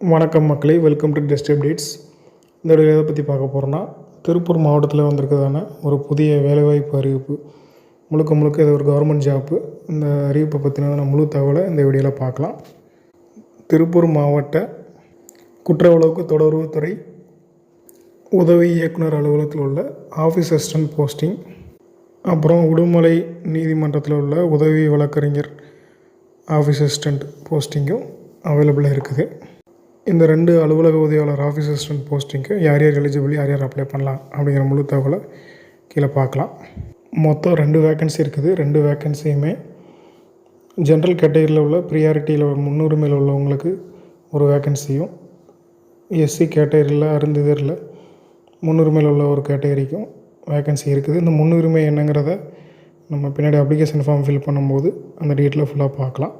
வணக்கம் மக்களே welcome to test updates இந்த வீடியோ எதை பற்றி பார்க்க போகிறோன்னா திருப்பூர் மாவட்டத்தில் வந்திருக்கிறதான ஒரு புதிய வேலைவாய்ப்பு அறிவிப்பு. முழுக்க முழுக்க இது ஒரு கவர்மெண்ட் ஜாப்பு இந்த அறிவிப்பை பற்றின முழு தகவலை இந்த வீடியோவில் பார்க்கலாம். திருப்பூர் மாவட்ட குற்றவழக்கு தொடர்புத்துறை உதவி இயக்குனர் அலுவலகத்தில் உள்ள ஆஃபீஸ் அசிஸ்டன்ட் போஸ்டிங் அப்புறம் உடுமலை நீதிமன்றத்தில் உள்ள உதவி வழக்கறிஞர் ஆஃபீஸ் அசிஸ்டண்ட் போஸ்டிங்கும் அவைலபிளாக இருக்குது. இந்த ரெண்டு அலுவலக உதவியாளர் ஆஃபீஸ் அசிஸ்டண்ட் போஸ்டிங்க்கு யார் யார் எலிஜிபிள் யார் யார் அப்ளை பண்ணலாம் அப்படிங்கிற முழு தகவலை கீழே பார்க்கலாம். மொத்தம் ரெண்டு வேக்கன்சி இருக்குது. ரெண்டு வேக்கன்சியுமே ஜென்ரல் கேட்டகரியில் உள்ள ப்ரியாரிட்டியில் முன்னுரிமையில் உள்ளவங்களுக்கு ஒரு வேக்கன்சியும் எஸ்சி கேட்டகரியில் அருந்ததரில் முன்னுரிமையில் உள்ள ஒரு கேட்டகரிக்கும் வேக்கன்சி இருக்குது. இந்த முன்னுரிமை என்னங்கிறத நம்ம பின்னாடி அப்ளிகேஷன் ஃபார்ம் ஃபில் பண்ணும்போது அந்த டீட்டெயில் ஃபுல்லாக பார்க்கலாம்.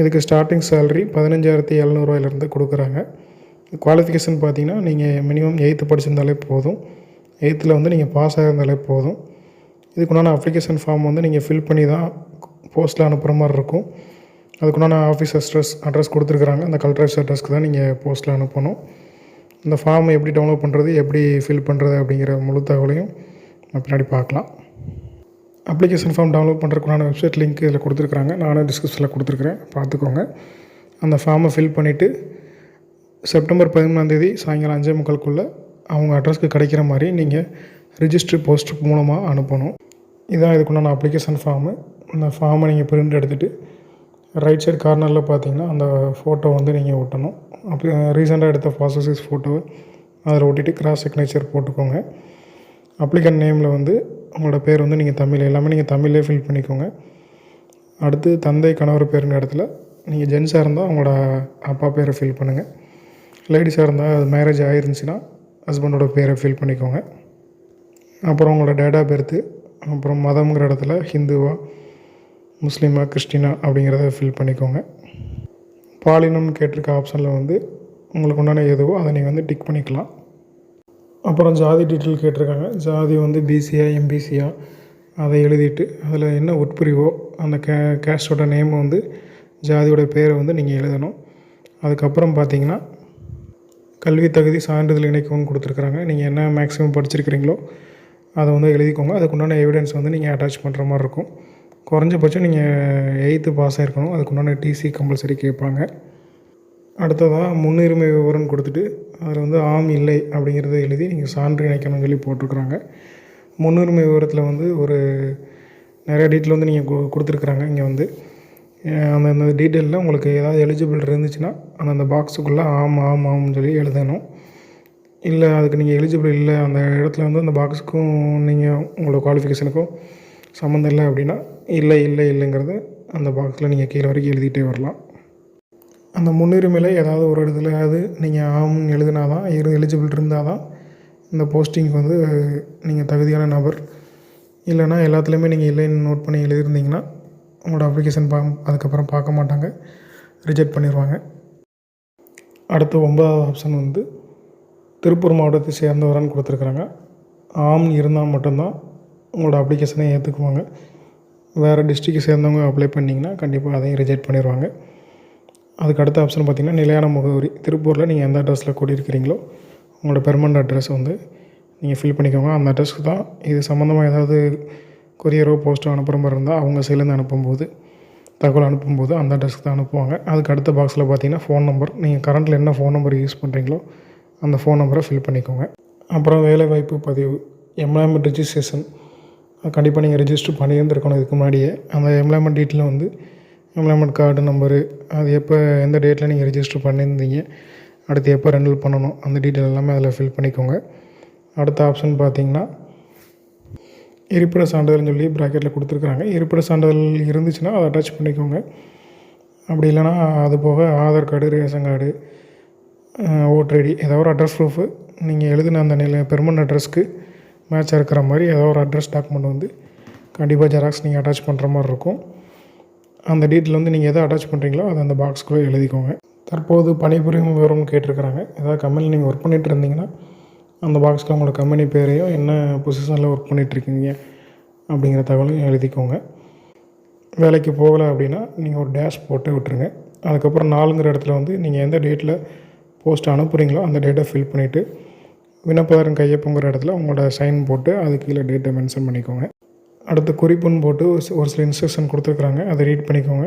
இதுக்கு ஸ்டார்டிங் சேலரி பதினஞ்சாயிரத்தி எழுநூறுவாயிலேருந்து கொடுக்குறாங்க. குவாலிஃபிகேஷன் பார்த்தீங்கன்னா நீங்கள் மினிமம் எயித்து படிச்சிருந்தாலே போதும். எயித்தில் வந்து நீங்கள் பாஸ் ஆகிருந்தாலே போதும். இதுக்குண்டான அப்ளிகேஷன் ஃபார்ம் வந்து நீங்கள் ஃபில் பண்ணி தான் போஸ்ட்டில் அனுப்புகிற மாதிரி இருக்கும். அதுக்குண்டான ஆஃபீஸ் அட்ரஸ் அட்ரஸ் கொடுத்துருக்குறாங்க. அந்த கலெக்டர் அட்ரஸ்க்கு தான் நீங்கள் போஸ்ட்டில் அனுப்பணும். இந்த ஃபார்மை எப்படி டவுன்லோட் பண்ணுறது எப்படி ஃபில் பண்ணுறது அப்படிங்கிற முழு தகவலையும் நம்ம பின்னாடி பார்க்கலாம். அப்ளிகேஷன் ஃபார்ம் டவுன்லோட் பண்ணுறதுக்குண்டான வெப்சைட் லிங்க் இதில் கொடுத்துருக்குறாங்க. நானும் டிஸ்கிரிப்ஷனில் கொடுத்துருக்குறேன். பார்த்துக்கோங்க. அந்த ஃபார்மை ஃபில் பண்ணிவிட்டு செப்டம்பர் பதிமூணாந்தேதி சாயங்காலம் அஞ்சே முக்கால்குள்ளே அவங்க அட்ரஸ்க்கு கிடைக்கிற மாதிரி நீங்கள் ரிஜிஸ்டர் போஸ்ட் மூலமாக அனுப்பணும். இதான் இதுக்குண்டான அப்ளிகேஷன் ஃபார்மு அந்த ஃபார்மை நீங்கள் பிரிண்ட் எடுத்துகிட்டு ரைட் சைடு கார்னரில் பார்த்தீங்கன்னா அந்த ஃபோட்டோ வந்து நீங்கள் ஒட்டணும். அப்படி ரீசெண்டாக எடுத்த பாஸ்போர்ட் ஃபோட்டோவை அதில் ஒட்டிட்டு கிராஸ் சிக்னேச்சர் போட்டுக்கோங்க. அப்ளிகன் நேமில் வந்து உங்களோட பேர் வந்து நீங்கள் தமிழ் எல்லாமே நீங்கள் தமிழ்லேயே ஃபில் பண்ணிக்கோங்க. அடுத்து தந்தை கணவர் பேருங்கிற இடத்துல நீங்கள் ஜென்ஸாக இருந்தால் உங்களோட அப்பா பேரை ஃபில் பண்ணுங்கள் லேடிஸாக இருந்தால் அது மேரேஜ் ஆயிருந்துச்சுன்னா ஹஸ்பண்டோட பேரை ஃபில் பண்ணிக்கோங்க. அப்புறம் உங்களோட டேட் ஆஃப் பர்த்து அப்புறம் மதம்ங்கிற இடத்துல ஹிந்துவா முஸ்லீமா கிறிஸ்டினா அப்படிங்கிறத ஃபில் பண்ணிக்கோங்க. பாலினம்னு கேட்டிருக்க ஆப்ஷனில் வந்து உங்களுக்கு உண்டான எதுவோ அதை நீங்கள் வந்து டிக் பண்ணிக்கலாம். அப்புறம் ஜாதி டீட்டெயில் கேட்டிருக்காங்க. ஜாதி வந்து பிசியா எம்பிசியா அதை எழுதிட்டு அதில் என்ன உட்பிரிவோ அந்த கே கேஸ்டோட நேம் வந்து ஜாதியோட பேரை வந்து நீங்கள் எழுதணும். அதுக்கப்புறம் பார்த்தீங்கன்னா கல்வி தகுதி சான்றிதழ் இணைக்கவும் கொடுத்துருக்குறாங்க. நீங்கள் என்ன மேக்ஸிமம் படிச்சிருக்கிறீங்களோ அதை வந்து எழுதிக்கோங்க. அதுக்குண்டான எவிடன்ஸ் வந்து நீங்கள் அட்டாச் பண்ணுற மாதிரி இருக்கும். குறைஞ்சபட்சம் நீங்கள் எயித்து பாஸ் ஆகிருக்கணும் அதுக்குண்டான டிசி கம்பல்சரி கேட்பாங்க. அடுத்ததாக முன்னுரிமை விவரம் கொடுத்துட்டு அதில் வந்து ஆம் இல்லை அப்படிங்கிறத எழுதி நீங்கள் சான்று இணைக்கணும்னு சொல்லி போட்டிருக்குறாங்க. முன்னுரிமை விவரத்தில் வந்து ஒரு நிறையா டீட்டெயில் வந்து நீங்கள் கொடுத்துருக்குறாங்க இங்கே வந்து. அந்த அந்த டீட்டெயிலில் உங்களுக்கு ஏதாவது எலிஜிபிள் இருந்துச்சுன்னா அந்த அந்த பாக்ஸுக்குள்ளே ஆம் ஆம் ஆம்னு சொல்லி எழுதணும். இல்லை அதுக்கு நீங்கள் எலிஜிபிள் இல்லை அந்த இடத்துல வந்து அந்த பாக்ஸுக்கும் நீங்கள் உங்களோட குவாலிஃபிகேஷனுக்கும் சம்மந்தம் இல்லை அப்படின்னா இல்லை இல்லை இல்லைங்கிறத அந்த பாக்ஸில் நீங்கள் கீழே வரைக்கும் எழுதிட்டே வரலாம். அந்த முன்னுரிமையில் ஏதாவது ஒரு இடத்துலையாவது நீங்கள் ஆம்னு எழுதினா தான் இரு எலிஜிபிள் இருந்தால் தான் இந்த போஸ்டிங்க்கு வந்து நீங்கள் தகுதியான நபர். இல்லைனா எல்லாத்துலேயுமே நீங்கள் இல்லைன்னு நோட் பண்ணி எழுதியிருந்தீங்கன்னா உங்களோட அப்ளிகேஷன் பா அதுக்கப்புறம் பார்க்க மாட்டாங்க. ரிஜெக்ட் பண்ணிடுவாங்க அடுத்து ஒன்பதாவது ஆப்ஷன் வந்து திருப்பூர் மாவட்டத்தை சேர்ந்தவரான்னு கொடுத்துருக்குறாங்க. ஆம் இருந்தால் மட்டும்தான் உங்களோட அப்ளிகேஷனை ஏற்றுக்குவாங்க வேறு டிஸ்ட்ரிக்டை சேர்ந்தவங்க அப்ளை பண்ணிங்கன்னா கண்டிப்பாக அதையும் ரிஜெக்ட் பண்ணிடுவாங்க அதுக்கு அடுத்த ஆப்ஷன் பார்த்திங்கன்னா நிலையான முகவரி. திருப்பூரில் நீங்கள் எந்த அட்ரஸில் கூடியிருக்கிறீங்களோ உங்களோட பெர்மனண்ட் அட்ரஸ் வந்து நீங்கள் ஃபில் பண்ணிக்கோங்க. அந்த அட்ரஸ்க்கு தான் இது சம்மந்தமாக ஏதாவது கொரியரோ போஸ்ட்டோ அனுப்புகிற மாதிரி இருந்தால் அவங்க சைலேருந்து அனுப்பும்போது தகவல் அனுப்பும்போது அந்த அட்ரஸ்க்கு தான் அனுப்புவாங்க. அதுக்கு அடுத்த பாக்ஸில் பார்த்தீங்கன்னா ஃபோன் நம்பர் நீங்கள் கரண்ட்டில் என்ன ஃபோன் நம்பர் யூஸ் பண்ணுறீங்களோ அந்த ஃபோன் நம்பரை ஃபில் பண்ணிக்கோங்க. அப்புறம் வேலைவாய்ப்பு பதிவு. எம்ப்ளாய்மெண்ட் ரிஜிஸ்ட்ரேஷன் கண்டிப்பாக நீங்கள் ரிஜிஸ்டர் பண்ணியிருந்துருக்கணும் இதுக்கு முன்னாடியே. அந்த எம்ப்ளாய்மெண்ட் டீட்டெயில் வந்து எம்ப்ளாய்மெண்ட் கார்டு நம்பரு அது எப்போ எந்த டேட்டில் நீங்கள் ரிஜிஸ்டர் பண்ணியிருந்தீங்க அடுத்து எப்போ ரெனிவல் பண்ணணும் அந்த டீட்டெயில் எல்லாமே அதில் ஃபில் பண்ணிக்கோங்க. அடுத்த ஆப்ஷன் பார்த்தீங்கன்னா இருப்பிட சான்றிதழ்னு சொல்லி ப்ராக்கெட்டில் கொடுத்துருக்குறாங்க. இருப்பிட சான்றிதழ் இருந்துச்சுன்னா அதை அட்டாச் பண்ணிக்கோங்க. அப்படி இல்லைனா அது போக Aadhaar card ration card voter ID ஏதாவது ஒரு அட்ரஸ் ப்ரூஃபு நீங்கள் எழுதின அந்த நில பெர்மனண்ட் அட்ரஸ்க்கு மேட்ச் இருக்கிற மாதிரி ஏதோ ஒரு அட்ரஸ் டாக்குமெண்ட் வந்து கண்டிப்பாக ஜெராக்ஸ் நீங்கள் அட்டாச் பண்ணுற மாதிரி இருக்கும். அந்த டீட்டெயில் வந்து நீங்கள் எதை அட்டாச் பண்ணுறீங்களோ அதை அந்த பாக்ஸ்க்குள்ளே எழுதிக்கோங்க. தற்போது பணிபுரியும் விவரம் கேட்டிருக்கிறாங்க. ஏதாவது கம்பெனியில் நீங்கள் ஒர்க் பண்ணிகிட்டு இருந்தீங்கன்னா அந்த பாக்ஸில் உங்களோட கம்பெனி பேரையும் என்ன பொசிஷனில் ஒர்க் பண்ணிகிட்ருக்கீங்க அப்படிங்கிற தகவலையும் எழுதிக்கோங்க. வேலைக்கு போகலை அப்படின்னா நீங்கள் ஒரு டேஷ் போட்டு விட்டுருங்க. அதுக்கப்புறம் நாலுங்கிற இடத்துல வந்து நீங்கள் எந்த டேட்டில் போஸ்ட் அனுப்புகிறீங்களோ அந்த டேட்டை ஃபில் பண்ணிவிட்டு விண்ணப்பதாரன் கையொப்பங்கிற இடத்துல உங்களோட சைன் போட்டு அது கீழே டேட்டை மென்ஷன் பண்ணிக்கோங்க. அடுத்து குறிப்புன்னு போட்டு ஒரு சில இன்ஸ்ட்ரக்ஷன் கொடுத்துருக்குறாங்க. அதை ரீட் பண்ணிக்கோங்க.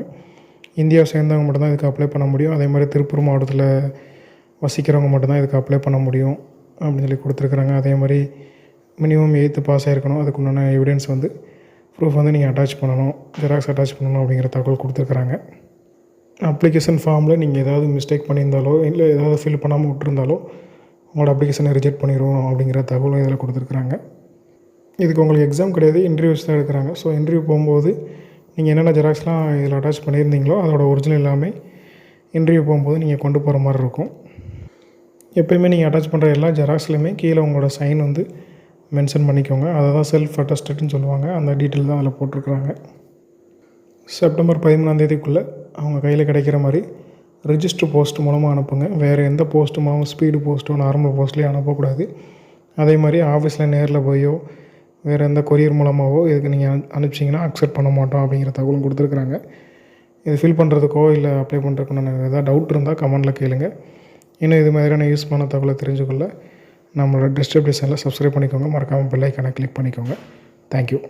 இந்தியாவை சேர்ந்தவங்க மட்டும்தான் இதுக்கு அப்ளை பண்ண முடியும். அதே மாதிரி திருப்பூர் மாவட்டத்தில் வசிக்கிறவங்க மட்டும்தான் இதுக்கு அப்ளை பண்ண முடியும் அப்படின்னு சொல்லி கொடுத்துருக்குறாங்க. அதே மாதிரி மினிமம் எயித்து பாஸ் ஆகிருக்கணும் அதுக்கு உண்டான எவிடன்ஸ் வந்து ப்ரூஃப் வந்து நீங்கள் அட்டாச் பண்ணணும். ஜெராக்ஸ் அட்டாச் பண்ணணும் அப்படிங்கிற தகவல் கொடுத்துருக்குறாங்க. அப்ளிகேஷன் ஃபார்மில் நீங்கள் ஏதாவது மிஸ்டேக் பண்ணியிருந்தாலோ இல்லை ஏதாவது ஃபில் பண்ணாமல் விட்டுருந்தாலோ உங்களோட அப்ளிகேஷனை ரிஜெக்ட் பண்ணிடுவோம் அப்படிங்கிற தகவலும் இதில் கொடுத்துருக்குறாங்க. இதுக்கு உங்களுக்கு எக்ஸாம் கிடையாது இன்டர்வியூஸ் தான் எடுக்கிறாங்க. ஸோ இன்டர்வியூ போகும்போது நீங்கள் என்னென்ன ஜெராக்ஸ்லாம் இதில் அட்டாச் பண்ணியிருந்தீங்களோ அதோட ஒரிஜினல் எல்லாமே இன்டர்வியூ போகும்போது நீங்கள் கொண்டு போகிற மாதிரி இருக்கும். எப்பயுமே நீங்கள் அட்டாச் பண்ணுற எல்லா ஜெராக்ஸ்லையுமே கீழே உங்களோட சைன் வந்து மென்ஷன் பண்ணிக்கோங்க. அதை தான் செல்ஃப் அட்டஸ்டட்னு சொல்லுவாங்க. அந்த டீட்டெயில் தான் அதில் போட்டிருக்குறாங்க. செப்டம்பர் பதிமூணாம் தேதிக்குள்ளே அவங்க கையில் கிடைக்கிற மாதிரி ரிஜிஸ்டர் போஸ்ட் மூலமாக அனுப்புங்க. வேறு எந்த போஸ்ட்டு மூலமும் ஸ்பீடு போஸ்ட்டோ நார்மல் போஸ்ட்லேயும் அனுப்பக்கூடாது. அதே மாதிரி ஆஃபீஸில் நேரில் போயோ வேறு எந்த கொரியர் மூலமாகவோ இதுக்கு நீங்கள் அனுப்பிச்சிங்கன்னா அக்செப்ட் பண்ண மாட்டோம் அப்படிங்கிற தகவலும் கொடுத்துருக்குறாங்க. இது ஃபில் பண்ணுறதுக்கோ இல்லை அப்ளை பண்ணுறதுக்குன்னு எதாவது டவுட் இருந்தால் கமெண்ட்டில் கேளுங்க. இன்னும் இது மாதிரியான யூஸ்ஃபுல்லான தகவலை தெரிஞ்சுக்கொள்ள நம்மளோட டிஸ்ட்ரிபியூஷனில் சப்ஸ்கிரைப் பண்ணிக்கோங்க. மறக்காமல் பெல்லைக்கான கிளிக் பண்ணிக்கோங்க. தேங்க்யூ